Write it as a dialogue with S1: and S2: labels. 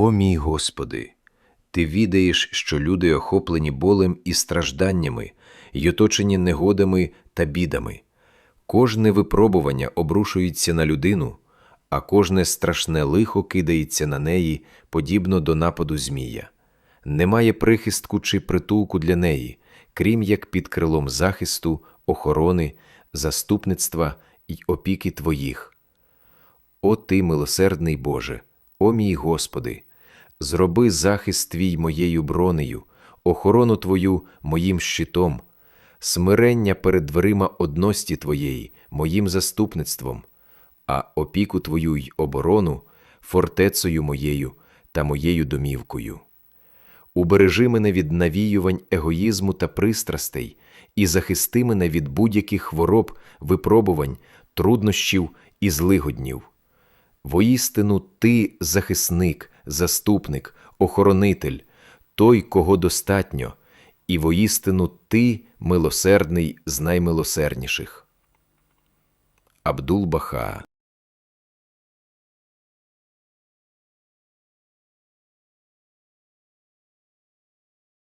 S1: О мій Господи, Ти відаєш, що люди охоплені болем і стражданнями, й оточені негодами та бідами. Кожне випробування обрушується на людину, а кожне страшне лихо кидається на неї, подібно до нападу змія. Немає прихистку чи притулку для неї, крім як під крилом захисту, охорони, заступництва й опіки Твоїх. О ти, милосердний Боже, о мій Господи, зроби захист Твій моєю бронею, охорону Твою моїм щитом, смирення перед дверима одності Твоєї, моїм заступництвом, а опіку Твою й оборону фортецею моєю та моєю домівкою. Убережи мене від навіювань егоїзму та пристрастей і захисти мене від будь-яких хвороб, випробувань, труднощів і злигоднів. Воістину ти захисник, заступник, охоронитель, той, кого достатньо, і воістину ти милосердний з наймилосердніших. Абдул Баха